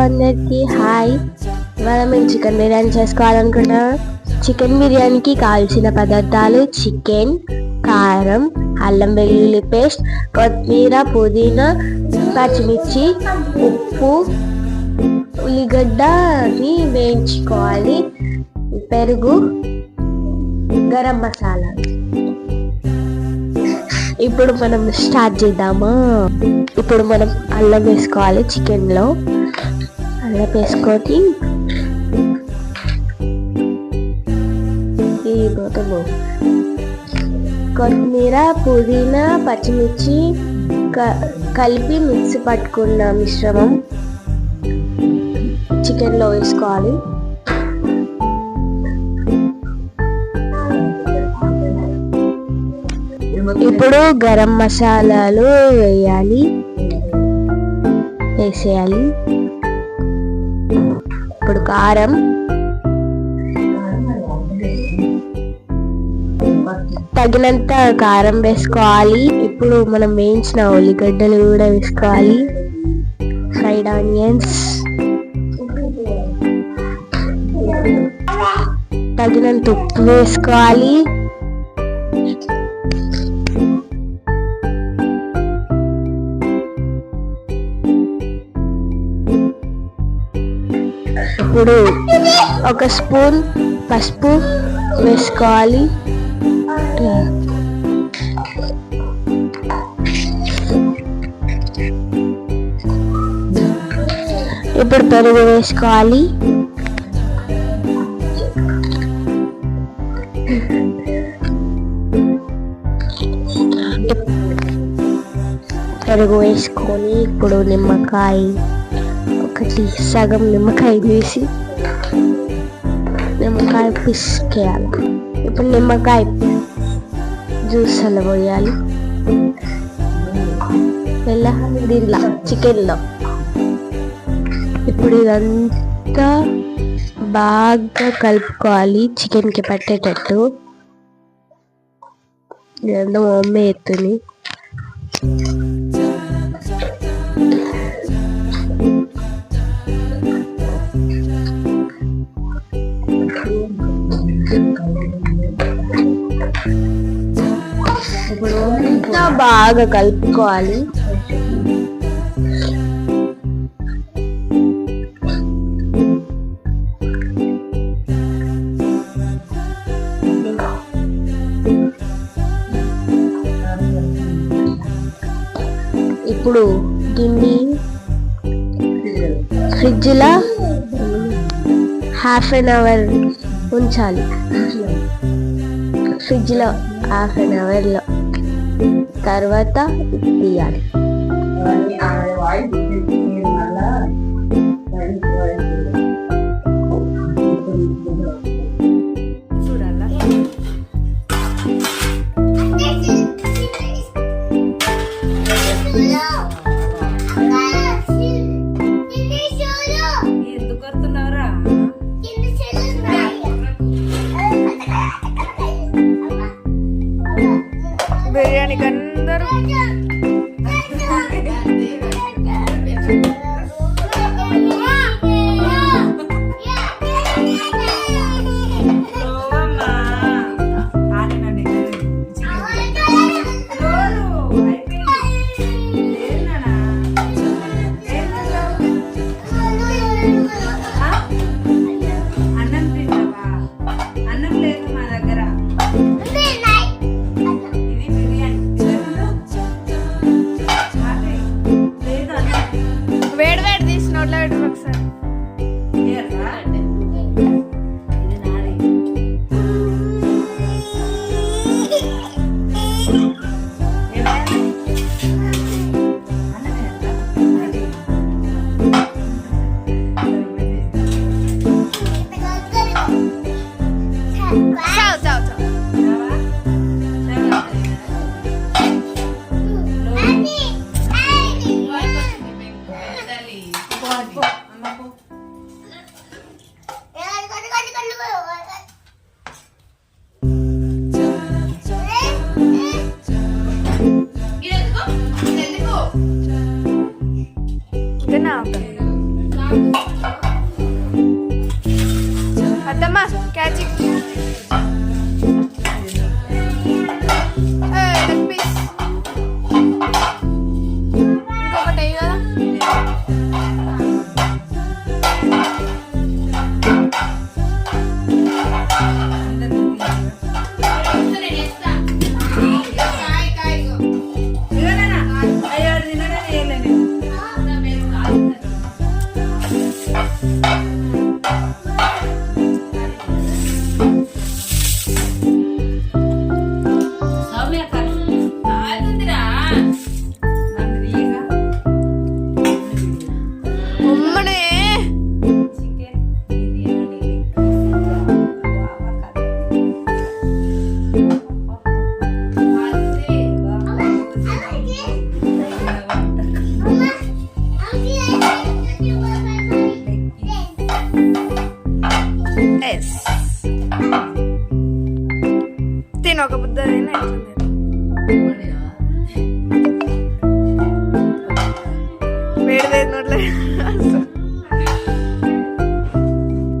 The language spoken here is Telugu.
అందరికీ హాయ్. ఇవాళ మేము చికెన్ బిర్యానీ చేసుకోవాలనుకున్నా చికెన్ బిర్యానీకి కావాల్సిన పదార్థాలు చికెన్ కారం అల్లం వెల్లుల్లి పేస్ట్ కొత్తిమీర పుదీనా పచ్చిమిర్చి ఉప్పు ఉల్లిగడ్డని వేయించుకోవాలి. పెరుగు గరం మసాలా. ఇప్పుడు మనం స్టార్ట్ చేద్దామా? ఇప్పుడు మనం అల్లం వేసుకోవాలి చికెన్లో. అల్లం వేసుకొని ఈ కొత్తిమీర పుదీనా పచ్చిమిర్చి క- కలిపి మిక్సీ పట్టుకున్న మిశ్రమం చికెన్లో వేసుకోవాలి. ఇప్పుడు గరం మసాలాలు వేయాలి. వేసేయాలి. ఇప్పుడు కారం. తగినంత కారం వేసుకోవాలి. ఇప్పుడు మనం వేయించిన ఉల్లిగడ్డలు కూడా వేసుకోవాలి. Fried onions. తగినంత ఉప్పు వేసుకోవాలి. ఇప్పుడు ఒక స్పూన్ పసుపు వేసుకోవాలి. ఇప్పుడు పెరుగు వేసుకోవాలి. పెరుగు వేసుకొని ఇప్పుడు నిమ్మకాయ ఒకటి సగం నిమ్మకాయ వేసి నిమ్మకాయ పిసికేయాలి. ఇప్పుడు నిమ్మకాయ జ్యూస్ అలా పోయాలి. ఎలా? దీనిలో చికెన్లో. ఇప్పుడు ఇదంతా బాగా కలుపుకోవాలి చికెన్కి పట్టేటట్టు. ఇదంతా మా మమ్మీ ఎత్తుని ఇంకా బాగా కలుపుకోవాలి. ఇప్పుడు దీన్ని ఫ్రిడ్జ్లో హాఫ్ అన్ అవర్ ఉంచాలి. ఫ్రిడ్జ్లో హాఫ్ అన్ అవర్లో. తర్వాత తీయాలి. Yeah. anak. 嗯。తిను ఒక బుద్ధ వేడి వేడి నోట్లే